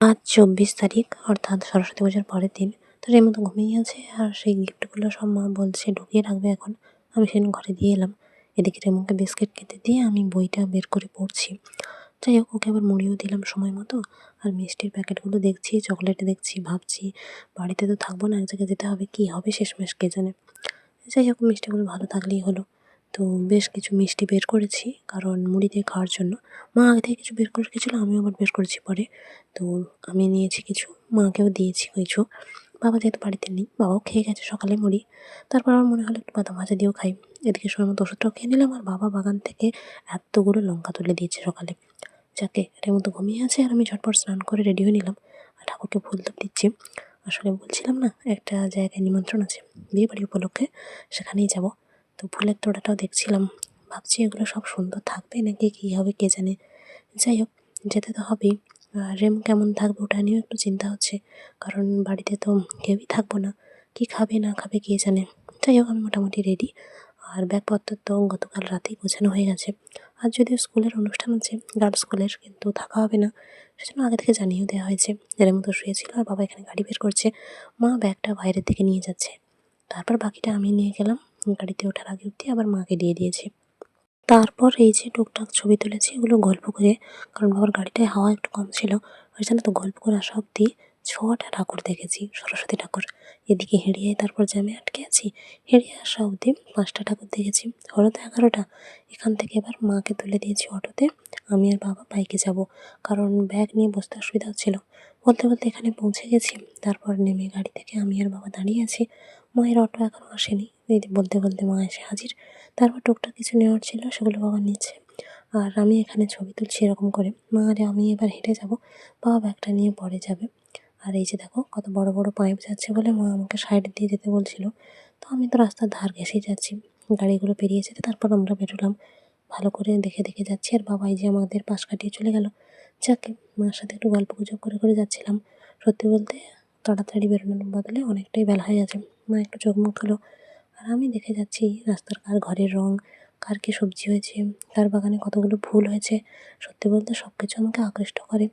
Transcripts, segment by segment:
আজ চব্বিশ তারিখ, অর্থাৎ সরস্বতী পুজোর পরের দিন। তো রেমো ঘুমিয়ে আছে আর সেই গিফটগুলো সব মা বলছে ঢুকিয়ে রাখবে এখন। আমি সেদিন ঘরে দিয়ে এলাম। এদিকে রেমোকে বিস্কিট খেতে দিয়ে আমি বইটা বের করে পড়ছি। যাই হোক, ওকে আবার মুড়িও দিলাম সময় মতো। আর মিষ্টির প্যাকেটগুলো দেখছি, চকলেট দেখছি, ভাবছি বাড়িতে তো থাকব না, এক জায়গায় যেতে হবে, কী হবে শেষমেশ কে জানে। যাই হোক, মিষ্টিগুলো ভালো থাকলেই হলো। তো বেশ কিছু মিষ্টি বের করেছি, কারণ মুড়ি দিয়ে খাওয়ার জন্য। মা আগে থেকে কিছু বের করে রেখেছিলো, আমিও আবার বের করেছি পরে। তো আমি নিয়েছি কিছু, মাকেও দিয়েছি কিছু। বাবা যেহেতু বাড়িতে নেই, বাবাও খেয়ে গেছে সকালে মুড়ি। তারপর আমার মনে হলো একটু বাদাম ভাজা দিয়েও খাই। এদিকে সময় মতো ওষুধটাও খেয়ে নিলাম, আর বাবা বাগান থেকে এতগুলো লঙ্কা তুলে দিয়েছে সকালে। যাকে এটার মতো ঘুমিয়ে আছে, আর আমি ঝটপট স্নান করে রেডি হয়ে নিলাম। আর ঠাকুরকে ফুল তো দিচ্ছি। আসলে বলছিলাম না, একটা জায়গায় নিমন্ত্রণ আছে বিয়ে বাড়ি উপলক্ষে, সেখানেই যাব। তো ফুলের তোড়াটাও দেখছিলাম। ভাবছি এগুলো সব সুন্দর থাকবে নাকি কী হবে কে জানে। যাই হোক, যেতে তো হবেই। রেম কেমন থাকবে ওটা নিয়েও একটু চিন্তা হচ্ছে। কারণ বাড়িতে তো কেউই থাকব না। কি খাবে, না খাবে কে জানে। যাই হোক, আমি মোটামুটি রেডি আর ব্যাগপত্র তো গতকাল রাতেই গোছানো হয়ে গেছে। আর যদিও স্কুলের অনুষ্ঠান আছে, গার্লস স্কুলের, কিন্তু থাকা হবে না। সেজন্য আগে থেকে জানিয়েও দেওয়া হয়েছে। এর মতো শুয়েছিল আর বাবা এখানে গাড়ি বের করছে। মা ব্যাগটা বাইরের দিকে নিয়ে যাচ্ছে। তারপর বাকিটা আমি নিয়ে গেলাম। গাড়িতে ওঠার আগে অবধি আবার মাকে দিয়ে দিয়েছি। তারপর এই যে টুকটাক ছবি তুলেছি, এগুলো গল্প করে, কারণ বাবার গাড়িটায় হাওয়া একটু কম ছিল, ওই জন্য তো গল্প করে আসা অবধি ছটা ঠাকুর দেখেছি, সরস্বতী ঠাকুর। এদিকে হেঁড়িয়ায় তারপর জ্যামে আটকে আছি, হেঁড়িয়ে আসা অবধি পাঁচটা ঠাকুর দেখেছি, হলো তো এগারোটা। এখান থেকে এবার মাকে তুলে দিয়েছি অটোতে, আমি আর বাবা বাইকে যাব, কারণ ব্যাগ নিয়ে বসতে অসুবিধা হচ্ছিল। বলতে বলতে এখানে পৌঁছে গেছি, তারপর নেমে গাড়ি থেকে আমি আর বাবা দাঁড়িয়ে আছি। মায়ের অটো এখনও আসেনি এই বলতে বলতে মা এসে হাজির। তারপর টুকটাক কিছু নেওয়ার ছিল, সেগুলো বাবা নিচ্ছে। আর আমি এখানে ছবি তুলছি এরকম করে। মা আরে আমি এবার হেঁটে যাব। বাবা ব্যাগটা নিয়ে পরে যাবে। আর এই যে দেখো, কত বড় বড় পাইপ যাচ্ছে বলে মা আমাকে সাইড দিয়ে যেতে বলছিল। তো আমি তো রাস্তার ধার ঘেঁষেই যাচ্ছি। গাড়িগুলো পেরিয়ে যেতে, তারপর আমরা বেরোলাম। ভালো করে দেখে দেখে যাচ্ছি। আর বাবাই যে আমাদের পাশ কাটিয়ে চলে গেল। যাকে, মার সাথে একটু গল্প গুজব করে করে যাচ্ছিলাম। সত্যি বলতে, তাড়াতাড়ি বেরোনোর বদলে অনেকটাই বেলা হয়ে গেছে। মা একটু চোখ মুখ হলো আর আমি দেখে যাচ্ছি রাস্তার কার ঘরের রং, কার কী সবজি হয়েছে কার বাগানে কতগুলো ফুল হয়েছে। সত্যি বলতে সব কিছু আমাকে আকৃষ্ট করে।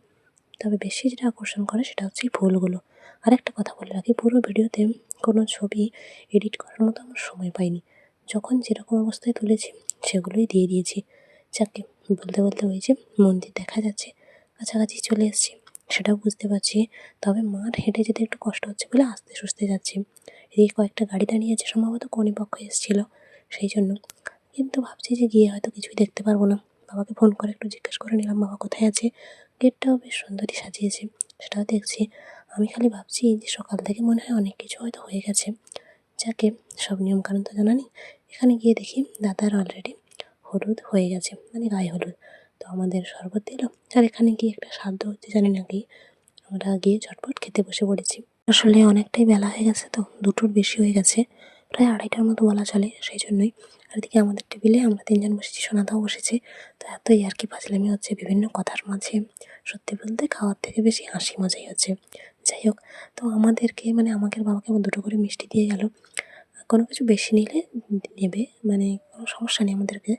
তবে বেশি যেটা আকর্ষণ করে সেটা হচ্ছে ফুলগুলো। আর একটা কথা বলে রাখি, পুরো ভিডিওতে কোনো ছবি এডিট করার মতো আমার সময় পাইনি। যখন যেরকম অবস্থায় তুলেছি সেগুলোই দিয়ে দিয়েছি। যাকে, বলতে বলতে যে মন্দির দেখা যাচ্ছে, কাছাকাছি চলে এসেছি। সেটাও বুঝতে পারছি। তবে মার হেঁটে যেতে একটু কষ্ট হচ্ছে বলে আস্তে সুস্তে যাচ্ছি। এদিকে কয়েকটা গাড়ি দাঁড়িয়ে আছে, সম্ভবত কর্ণিপক্ষ এসেছিল। সেই জন্য। কিন্তু ভাবছি যে গিয়ে হয়তো কিছুই দেখতে পারব না। বাবাকে ফোন করে একটু জিজ্ঞেস করে নিলাম, বাবা কোথায় আছে? গেটটাও বেশ সুন্দরই সাজিয়েছে। সেটাও দেখছি। আমি খালি ভাবছি যে সকাল থেকে মনে হয় অনেক কিছু হয়তো হয়ে গেছে। যাকে সব নিয়মকানুন তো জানা নেই এখানে গিয়ে দেখি, দাদার অলরেডি হলুদ হয়ে গেছে। মানে গায়ে হলুদ। তো আমাদের শরবত দিল আর এখানে গিয়ে একটা সাধ্য হচ্ছে, জানি না কি। আমরা গিয়ে ঝটপট খেতে বসে পড়েছি। আসলে অনেকটাই বেলা হয়ে গেছে তো, দুটোর বেশি হয়ে গেছে। প্রায় আড়াইটার মতো বলা চলে সেই জন্যই। আর এদিকে আমাদের টেবিলে আমরা তিনজন বসেছি, সোনাদাও বসেছে। তো আর কি ফাজলামি হচ্ছে বিভিন্ন কথার মাঝে। সত্যি বলতে খাওয়ার থেকে বেশি হাসি মজাই হচ্ছে। যাই হোক, তো আমাদেরকে মানে আমাকে বাবাকে দুটো করে মিষ্টি দিয়ে গেল। কোনো কিছু বেশি নিলে, নেবে মানে কোনো সমস্যা নেই আমাদেরকে।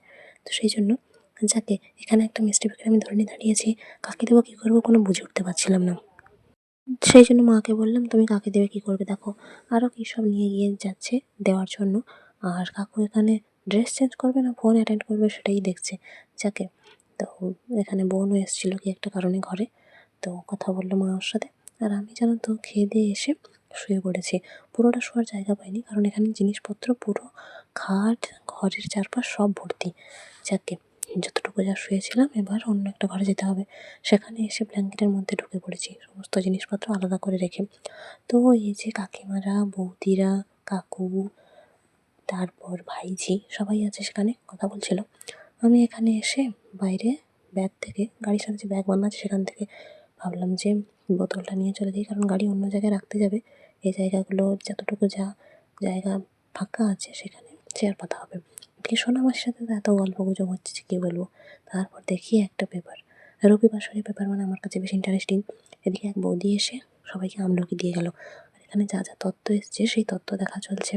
তো সেই জন্য যাকে এখানে একটা মিষ্টি প্যাকেট আমি ধরে নিয়ে দাঁড়িয়েছি কাকে দেবো, কী করব কোনো বুঝে উঠতে পারছিলাম না। সেই জন্য মাকে বললাম, তুমি কাকে দেবে, কী করবে? দেখো আরও কী সব নিয়ে গিয়ে যাচ্ছে দেওয়ার জন্য। আর কাকু এখানে ড্রেস চেঞ্জ করবে না ফোন অ্যাটেন্ড করবে সেটাই দেখছে। যাকে, তো এখানে বোনও এসেছিল কি একটা কারণে ঘরে। তো কথা বলল মা ওর সাথে। আর আমি জানো তো খেয়ে দিয়ে এসে শুয়ে পড়েছি। পুরোটা শোয়ার জায়গা পাইনি, কারণ এখানে জিনিসপত্র পুরো খাট, ঘরের চারপাশ সব ভর্তি। যাকে যতটুকু যা শুয়েছিলাম, এবার অন্য একটা ঘরে যেতে হবে। সেখানে এসে ব্ল্যাঙ্কেটের মধ্যে ঢুকে পড়েছি। সমস্ত জিনিসপত্র আলাদা করে রেখে। তো এই যে কাকিমারা, বৌদিরা, কাকু, তারপর ভাইঝি সবাই আছে সেখানে, কথা বলছিল। আমি এখানে এসে বাইরে ব্যাগ থেকে, গাড়ির সাথে যে ব্যাগ বাঁধা আছে সেখান থেকে ভাবলাম যে বোতলটা নিয়ে চলে যাই, কারণ গাড়ি অন্য জায়গায় রাখতে যাবে। এই জায়গাগুলো যতটুকু যা জায়গা ফাঁকা আছে সেখানে চেয়ার পাতা হবে। এদিকে আমার সাথে এত গল্প গুজব হচ্ছে যে কী বলব? তারপর দেখি একটা পেপার রবিবার শরীর পেপার মানে আমার কাছে বেশ ইন্টারেস্টিং এদিকে এক বৌদি এসে সবাইকে আমলকি দিয়ে গেল। আর এখানে যা যা তত্ত্ব এসছে সেই তত্ত্ব দেখা চলছে।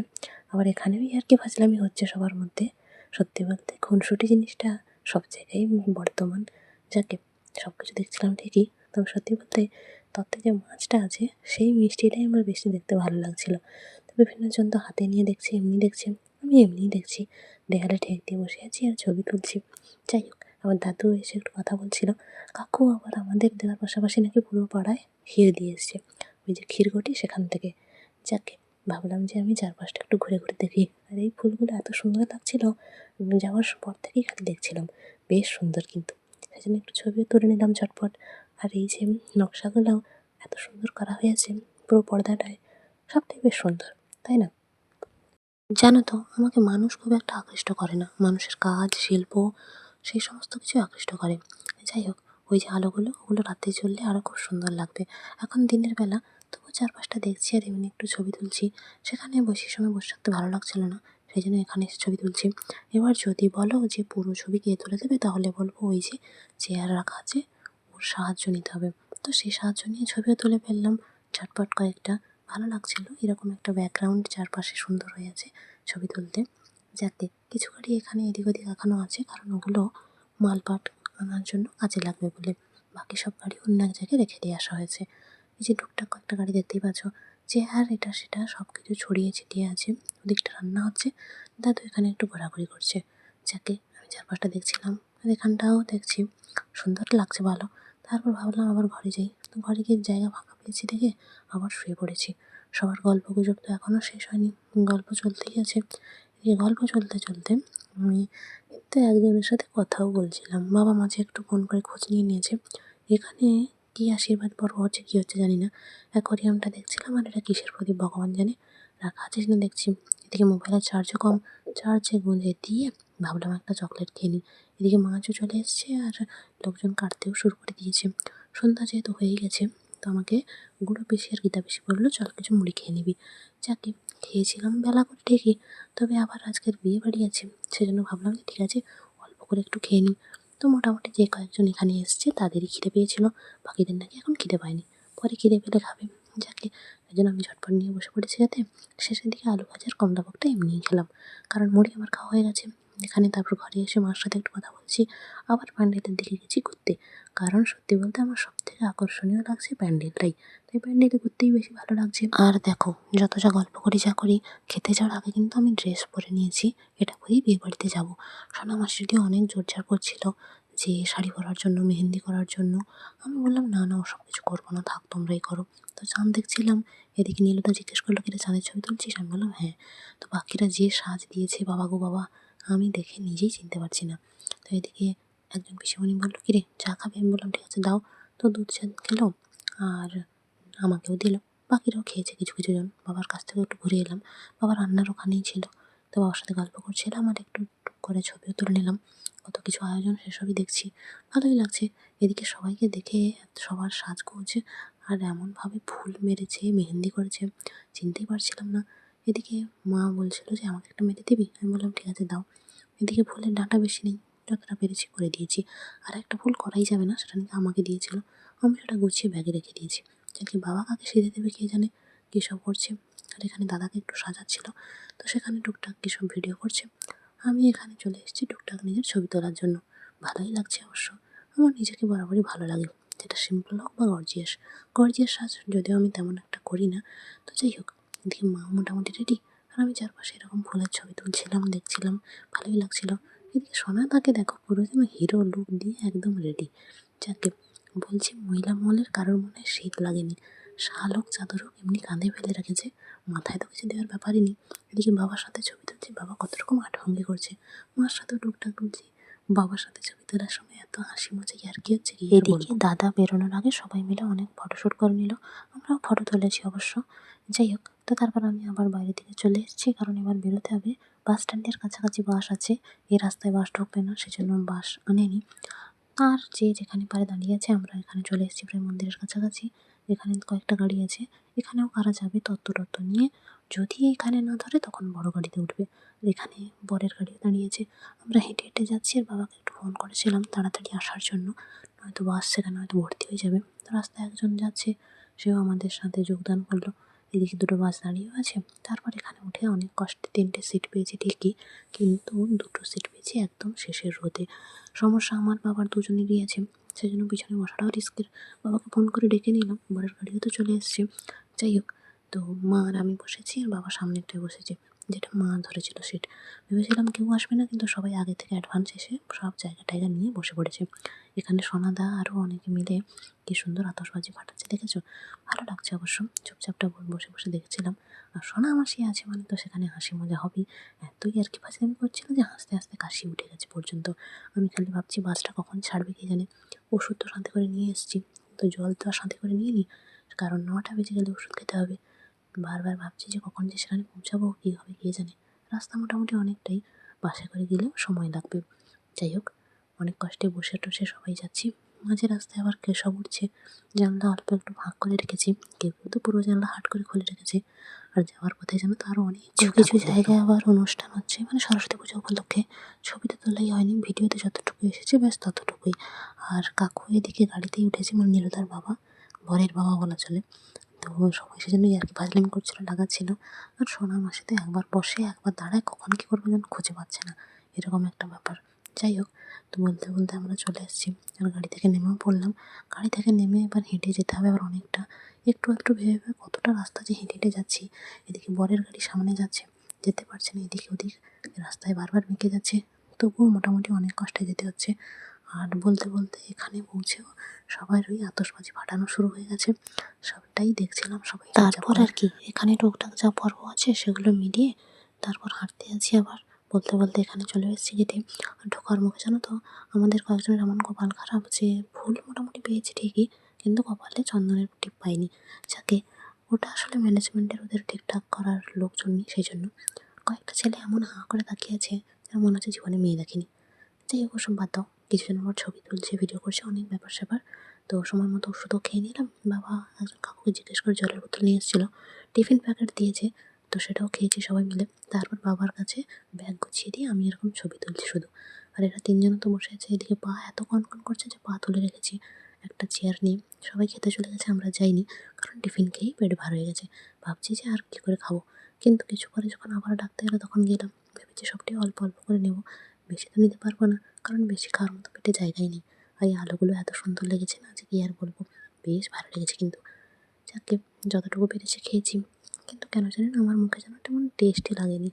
আবার এখানেও আর কি ফাজলামি হচ্ছে সবার মধ্যে। সত্যি বলতে খুনসুটি জিনিসটা সব জায়গায় বর্তমান। যাকে সব কিছু দেখছিলাম ঠিকই। তবে সত্যি বলতে তত্ত্বে যে মাছটা আছে সেই মিষ্টিটাই আমার বেশি দেখতে ভালো লাগছিল। তো বিভিন্নজন তো হাতে নিয়ে দেখছে, এমনি দেখছে, আমি এমনিই দেখছি। দেয়ালে ঠেক দিয়ে বসে আছি আর ছবি তুলছি। যাই হোক, আমার দাদু এসে একটু কথা বলছিল। কাকু, আবার আমাদের দেওয়ার পাশাপাশি নাকি পুরো পাড়ায় ক্ষীর দিয়ে এসছে। ওই যে ক্ষীরঘটি সেখান থেকে। যাকে ভাবলাম যে আমি চারপাশটা একটু ঘুরে ঘুরে দেখি। আর এই ফুলগুলো এত সুন্দর লাগছিল যাওয়ার পর থেকেই খালি দেখছিলাম। বেশ সুন্দর কিন্তু। সেই জন্য একটু ছবিও তুলে নিলাম ঝটপট। আর এই যে নকশাগুলো এত সুন্দর করা হয়েছে পুরো পর্দাটায়, সবটাই বেশ সুন্দর, তাই না? জানো তো, আমাকে মানুষ খুব একটা আকৃষ্ট করে না। মানুষের কাজ, শিল্প, সেই সমস্ত কিছু আকৃষ্ট করে। যাই হোক, ওই যে আলোগুলো, ওগুলো রাতে জ্বললে আরও খুব সুন্দর লাগবে। এখন দিনের বেলা তবু চারপাশটা দেখছি আর এমনি একটু ছবি তুলছি। সেখানে বসে সময় বসে থাকতে ভালো লাগছিল না, সেই জন্য এখানে এসে ছবি তুলছি। এবার যদি বলো যে পুরো ছবি কে তুলে দেবে, তাহলে বলব ওই যে চেয়ার রাখা আছে, ওর সাহায্য নিতে হবে। তো সেই সাহায্য নিয়ে ছবিও তুলে ফেললাম, ঝটপট কয়েকটা। ভালো লাগছিল। এরকম একটা ব্যাকগ্রাউন্ড চারপাশে সুন্দর হয়ে আছে ছবি তুলতে। যাতে কিছু গাড়ি এখানে এদিক ওদিক আঁকানো আছে, কারণ ওগুলো মালপাট আনার জন্য কাজে লাগবে বলে। বাকি সব গাড়ি অন্য এক জায়গায় রেখে দিয়ে আসা হয়েছে। এই যে টুকটাক কয়েকটা গাড়ি দেখতেই পাচ্ছ চেয়ার এটা সেটা সব কিছু ছড়িয়ে ছিটিয়ে আছে। ওদিকটা রান্না হচ্ছে। দাদু এখানে একটু ঘোরাঘুরি করছে। যাকে আমি চারপাশটা দেখছিলাম আর এখানটাও দেখছি। সুন্দর লাগছে ভালো। তারপর ভাবলাম আবার ঘরে যাই। তো ঘরে গিয়ে জায়গা ফাঁকা পেয়েছি দেখে আবার শুয়ে পড়েছি। সবার গল্প গুজব তো এখনও শেষ হয়নি। গল্প চলতেই আছে। এই গল্প চলতে চলতে আমি তো একজনের সাথে কথাও বলছিলাম। বাবা মাঝে একটু ফোন করে খোঁজ নিয়ে নিয়েছে। এখানে কী আশীর্বাদ পর্ব হচ্ছে, কী হচ্ছে জানি না। অ্যাকোরিয়ামটা দেখছিলাম আর এটা কিসের প্রদীপ ভগবান জানে? রাখা আছে কিনা দেখছি। এদিকে মোবাইলের চার্জও কম। চার্জে গুঁজে দিয়ে ভাবলাম একটা চকলেট খেয়ে নিই। এদিকে মাছও চলে এসছে আর লোকজন কাটতেও শুরু করে দিয়েছে। সন্ধ্যা যেহেতু হয়ে গেছে তো আমাকে গুঁড়ো বেশি আর গীতা বেশি বলল, চল কিছু মুড়ি খেয়ে নিবি। যাকে খেয়েছিলাম বেলা করে ঠিকই, তবে আবার আজকের বিয়ে বাড়ি আছে, সেজন্য ভাবলাম যে ঠিক আছে, অল্প করে একটু খেয়ে নিই। তো মোটামুটি যে কয়েকজন এখানে এসছে, তাদেরই খিদে পেয়েছিল, বাকিদের নাকি এখন খিদে পায়নি। পরে খিদে পেলে খাবে। যাকে এই জন্য আমি ঝটপট নিয়ে বসে পড়েছি যাতে শেষের দিকে আলু ভাজার কমলা ভোগটা এমনিই খেলাম। কারণ মুড়ি আমার খাওয়া হয়ে গেছে। এখানে তারপর ঘরে এসে মার সাথে একটু কথা বলছি, আবার প্যান্ডেলের দিকে গেছি ঘুরতে। কারণ সত্যি বলতে আমার সব থেকে আকর্ষণীয় লাগছে প্যান্ডেলটাই তাই প্যান্ডেলে ঘুরতেই বেশি ভালো লাগছে। আর দেখো, যত যা গল্প করি, যা করি, খেতে যাওয়ার আগে কিন্তু আমি ড্রেস পরে নিয়েছি, এটা পরেই বিয়ে বাড়িতে যাব। সোনা মাসি যদিও অনেক জোরজার করছিল যে শাড়ি পরার জন্য, মেহেন্দি করার জন্য। আমি বললাম, না না, ওসব কিছু করব না, থাক, তোমরাই করো। তো চাঁদ দেখছিলাম, এদিকে নীলদা জিজ্ঞেস করল, কিরে, চাঁদের ছবি তুলছিস? আমি বললাম হ্যাঁ। তো বাকিরা যে সাজ দিয়েছে, বাবা গো বাবা আমি দেখে নিজেই চিনতে পারছি না। তো এদিকে একজন পিসিমণি বলল, কিরে, চা খাবে? আমি বললাম, ঠিক আছে, দাও। তো দুধ চা খেলো আর আমাকেও দিল। বাকিরাও খেয়েছে কিছু কিছু জন। বাবার কাছ থেকে একটু ঘুরে এলাম। বাবা রান্নার ওখানেই ছিল। তো বাবার সাথে গল্প করছিলাম আর একটু করে ছবিও তুলে নিলাম। কত কিছু আয়োজন, সেসবই দেখছি। ভালোই লাগছে। এদিকে সবাইকে দেখে সবার সাজগোজ আর এমনভাবে ফুল মেরেছে, মেহেন্দি করেছে, চিনতেই পারছিলাম না। এদিকে মা বলছিল যে, আমাকে একটা মেরে দিবি? আমি বললাম, ঠিক আছে, দাও। এদিকে ফুলের ডাঁটা বেশি নেই যতটা পেরেছি করে দিয়েছি। আর একটা ফুল করাই যাবে না, সেটা নাকি আমাকে দিয়েছিল। আমি সেটা গুছিয়ে ব্যাগে রেখে দিয়েছি। যাকে বাবা কাকে সেজে দেবে কে জানে, কী সব করছে। আর এখানে দাদাকে একটু সাজাচ্ছিল, তো সেখানে টুকটাক কী সব ভিডিও করছে। আমি এখানে চলে এসেছি টুকটাক নিজের ছবি তোলার জন্য। ভালোই লাগছে অবশ্য। আমার নিজেকে বরাবরই ভালো লাগে, যেটা সিম্পল হোক বা গর্জিয়াস গর্জিয়াস সাজ যদিও আমি তেমন একটা করি না, তো যাই হোক এদিকে মা মোটামুটি রেডি আর আমি চারপাশে এরকম ফুলের ছবি তুলছিলাম, দেখছিলাম, ভালোই লাগছিল। এদিকে সোনা তাকে দেখো পুরো যেন হিরো লুক দিয়ে একদম রেডি যাকে বলছি মহিলা মহলের কারোর মনে শীত লাগেনি। শাল হোক চাদর হোক এমনি কাঁধে ফেলে রেখেছে, মাথায় তো কিছু দেওয়ার ব্যাপারই নেই। এদিকে বাবার সাথে ছবি তুলছি, বাবা কত রকম আটভঙ্গি করছে। মার সাথেও টুকটাক তুলছি। বাবার সাথে ছবি তোলার সময় এত হাসি মজা আর কি হচ্ছে কি এদিকে দাদা বেরোনোর আগে সবাই মিলে অনেক ফটোশ্যুট করে নিল। আমরাও ফটো তুলেছি অবশ্য। যাই হোক তো তারপর আমি আবার বাইরে থেকে চলে এসেছি। কারণ এবার বেরোতে হবে। বাস স্ট্যান্ডের কাছাকাছি বাস আছে। এই রাস্তায় বাস ঢুকবে না সেজন্য বাস আনেনি। আর যে যেখানে পারে দাঁড়িয়ে আছে আমরা এখানে চলে এসেছি প্রায় মন্দিরের কাছাকাছি। এখানে কয়েকটা গাড়ি আছে। এখানেও কারা যাবে তত্ত্ব টত্ত্ব নিয়ে যদি এখানে না ধরে তখন বড় গাড়িতে উঠবে। এখানে বরের গাড়িও দাঁড়িয়েছে। আমরা হেঁটে হেঁটে যাচ্ছি আর বাবাকে একটু ফোন করেছিলাম তাড়াতাড়ি আসার জন্য। নয়তো বাস সেখানে হয়তো ভর্তি হয়ে যাবে। তো রাস্তায় একজন যাচ্ছে, সেও আমাদের সাথে যোগদান করল। এদিকে দুটো বাস দাঁড়িয়েও আছে। তারপর এখানে উঠে অনেক কষ্টে তিনটে সিট পেয়েছি ঠিকই, কিন্তু দুটো সিট পেয়েছি একদম শেষের রোদে। সমস্যা আমার বাবার দুজনেরই আছে। সেই জন্য পিছনে বসাটাও রিস্কের বাবাকে ফোন করে ডেকে নিলাম। বরের গাড়িও তো চলে এসছে। যাই হোক তো মা আর আমি বসেছি আর বাবা সামনেরটায় বসেছে। যেটা মা ধরেছিল সিট ভেবেছিলাম কেউ আসবে না, কিন্তু সবাই আগে থেকে অ্যাডভান্স এসে সব জায়গা টায়গা নিয়ে বসে পড়েছে। এখানে সোনাদা আরও অনেকে মিলে কি সুন্দর আতশবাজি ফাটাচ্ছে, দেখেছ? ভালো লাগছে অবশ্য। চুপচাপটা বসে বসে দেখেছিলাম। আর সোনা মাসি আছে মানে তো সেখানে হাসি মজা হবেই। এতই আর কি ফাজলামি করছিল যে হাসতে হাসতে কাশি উঠে গেছে পর্যন্ত। আমি খালি ভাবছি বাসটা কখন ছাড়বে কে জানে? ওষুধ তো সাথে করে নিয়ে এসেছি। তো জল তো আর সাথে করে নিয়ে নিই কারণ নটা বেজে গেলে ওষুধ খেতে হবে। বারবার ভাবছি যে কখন যে সেখানে পৌঁছাবো কী হবে কে জানে। রাস্তা মোটামুটি অনেকটাই বাসে করে গেলেও সময় লাগবে। যাই হোক অনেক কষ্টে বসে টসে সবাই যাচ্ছি। মাঝে রাস্তায় আবার কেসব উঠছে। জানলা অল্প একটু ভাগ করে রেখেছি। কেউ কেউ তো পুরো জানলা হাট করে খুলে রেখেছে। আর যাওয়ার পথে যেন তো আরও অনেক কিছু কিছু জায়গায় আবার অনুষ্ঠান হচ্ছে। মানে সরস্বতী পুজো উপলক্ষে। ছবি তো তোলাই হয়নি ভিডিওতে যতটুকু এসেছে ব্যাস ততটুকুই। আর কাকু এদিকে গাড়িতেই উঠেছে মানে নীলতার বাবা। বরের বাবা বলা চলে। তো সবাই সেজন্য আর কি ফাজলামি করছিল, লাগাচ্ছিল। আর সোনা তো একবার বসে, একবার দাঁড়ায়, কখন কী করবে যেন খুঁজে পাচ্ছে না। এরকম একটা ব্যাপার। যাই হোক, তো বলতে বলতে আমরা চলে এসেছি। আর গাড়ি থেকে নেমেও পড়লাম। গাড়ি থেকে নেমে এবার হেঁটে যেতে হবে আবার অনেকটা। একটু একটু ভেবে ভেবে কতটা রাস্তা যে হেঁটে হেঁটে যাচ্ছি। এদিকে বরের গাড়ি সামনে যাচ্ছে। যেতে পারছে না, এদিকে ওদিক। রাস্তায় বারবার বেঁকে যাচ্ছে। তবুও মোটামুটি অনেক কষ্টে যেতে হচ্ছে। আর বলতে বলতে এখানে পৌঁছেও সবার ওই আতশবাজি ফাটানো শুরু হয়ে গেছে। সবটাই দেখছিলাম সবাই তারপর আর কি, এখানে টুকটাক যা পর্ব আছে সেগুলো মিলিয়ে তারপর হাঁটতে আছি আবার। বলতে বলতে এখানে চলে এসেছি গেটে ঢোকার মুখে জানো তো, আমাদের কয়েকজনের এমন কপাল খারাপ যে ফুল মোটামুটি পেয়েছি ঠিকই, কিন্তু কপালে চন্দনের টিপ পাইনি। যাকে, ওটা আসলে ম্যানেজমেন্টের ওদের ঠিকঠাক করার লোকজন নেই সেই জন্য কয়েকটা ছেলে এমন হাঁ করে তাকিয়ে আছে, যেন মনে হচ্ছে জীবনে মেয়ে দেখেনি। যাই হোক, ওসব বাদ দাও। কিছুজন আমার ছবি তুলছে ভিডিও করছে, অনেক ব্যাপার স্যাপার তো সময় মতো ওষুধও খেয়ে নিলাম। বাবা একজন কাকুকে জিজ্ঞেস করে জলের বোতল নিয়ে এসেছিল। টিফিন প্যাকেট দিয়েছে, তো সেটাও খেয়েছি সবাই মিলে। তারপর বাবার কাছে ব্যাগ গুছিয়ে দিয়ে আমি এরকম ছবি তুলছি শুধু। আর এরা তিনজন তো বসে আছে, এদিকে পা এত কনকন করছে যে পা তুলে রেখেছি। একটা চেয়ার নিয়ে সবাই খেতে চলে গেছে, আমরা যাইনি। কারণ টিফিন খেয়েই পেট ভার হয়ে গেছে। ভাবছি যে আর কী করে খাব। কিন্তু কিছু পরে যখন আবার ডাকতে গেলো তখন গেলাম। ভেবেছি সবটাই অল্প অল্প করে নেব। বেশি তো নিতে পারব না, কারণ বেশি খাওয়ার মতো পেটে জায়গাই নেই। আর এই আলুগুলো এত সুন্দর লেগেছে না যে কি আর বলব? বেশ ভালো লেগেছে কিন্তু। যাকে যতটুকু পেরেছি খেয়েছি। কিন্তু কেন জানি না আমার মুখে যেন তেমন টেস্টই লাগেনি।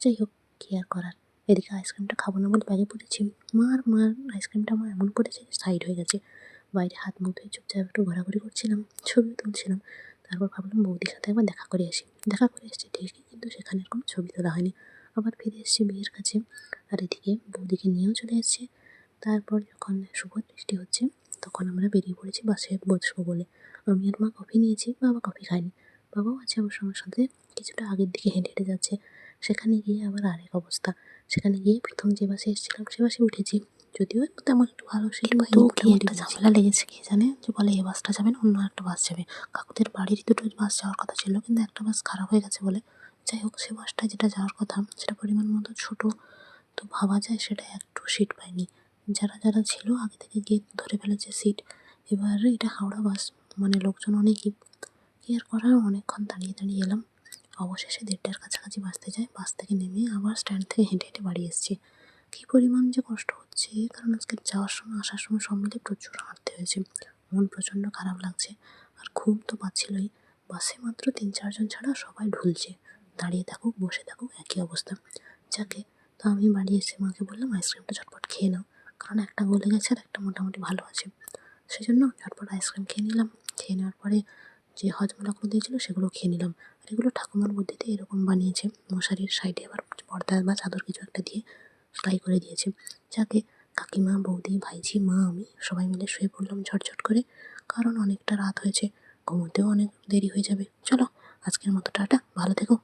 যাই হোক, কী আর করার? এদিকে আইসক্রিমটা খাব না বলে ব্যাগে পড়েছি। মার মার আইসক্রিমটা আমার এমন পড়েছে সাইড হয়ে গেছে। বাইরে হাত মুখ ধুয়ে চুপচাপ একটু ঘোরাঘুরি করছিলাম ছবি তুলছিলাম। তারপর ভাবলাম বৌদির সাথে একবার দেখা করে আসি। দেখা করে এসেছি ঠিকই, কিন্তু সেখানে কোনো ছবি তোলা হয়নি। আবার ফিরে এসেছি বিয়ের কাছে। আর এদিকে বৌদিকে নিয়েও চলে এসেছে। তারপর যখন শুভ বৃষ্টি হচ্ছে তখন আমরা বেরিয়ে পড়েছি বাসে বসবো বলে। আমি আর মা কফি নিয়েছি বাবা কফি খায়নি। বাবাও আছে আমার সঙ্গে সাথে কিছুটা আগের দিকে হেঁটে হেঁটে যাচ্ছে। সেখানে গিয়ে আবার আরেক অবস্থা। সেখানে গিয়ে প্রথম যে বাসে এসেছিলাম সে বাসে উঠেছি। যদিও তেমন একটু ভালো কি একটা ঝামেলা লেগেছে কি জানে? যে বলে এ বাসটা যাবে না অন্য একটা বাস যাবে। কাকুদের বাড়ির দুটো বাস যাওয়ার কথা ছিল কিন্তু একটা বাস খারাপ হয়ে গেছে বলে যাই হোক, সে বাসটা যেটা যাওয়ার কথা, সেটা পরিমাণ মতো ছোটো তো ভাবা যায়, সেটা একটু সিট পায়নি। যারা যারা ছিল, আগে থেকে গিয়ে ধরে ফেলেছে সিট এবার এটা হাওড়া বাস মানে লোকজন অনেকই। কি আর করার, অনেকক্ষণ দাঁড়িয়ে দাঁড়িয়ে এলাম। অবশেষে দেড়টার কাছাকাছি বাসতে যায় বাস থেকে নেমে আবার স্ট্যান্ড থেকে হেঁটে হেঁটে বাড়ি এসেছি। কী পরিমাণ যে কষ্ট হচ্ছে, কারণ আজকে যাওয়ার সময়, আসার সময় সব মিলে প্রচুর হাঁটতে হয়েছে। মন প্রচণ্ড খারাপ লাগছে, আর ঘুম তো পাচ্ছিলই। বাসে মাত্র তিন, চারজন ছাড়া সবাই ঢুলছে। দাঁড়িয়ে থাকুক, বসে থাকুক, একই অবস্থা। যাকে তো আমি বাড়ি এসে মাকে বললাম, আইসক্রিমটা ঝটপট খেয়ে নাও। কারণ একটা গলে গেছে আর একটা মোটামুটি ভালো আছে। সেই জন্য ঝটপট আইসক্রিম খেয়ে নিলাম। খেয়ে নেওয়ার পরে যে হজমলাগুলো দিয়েছিলো, সেগুলো খেয়ে নিলাম। আর এগুলো ঠাকুমার বুদ্ধিতে এরকম বানিয়েছে। মশারির সাইডে আবার পর্দা বা চাদর কিছু একটা দিয়ে সেলাই করে দিয়েছে। যাকে কাকিমা, বৌদি, ভাইঝি, মা, আমি সবাই মিলে শুয়ে পড়লাম ঝটঝট করে। কারণ অনেকটা রাত হয়েছে, ঘুমোতেও অনেক দেরি হয়ে যাবে। চলো, আজকের মতো টাটা। ভালো থেকো।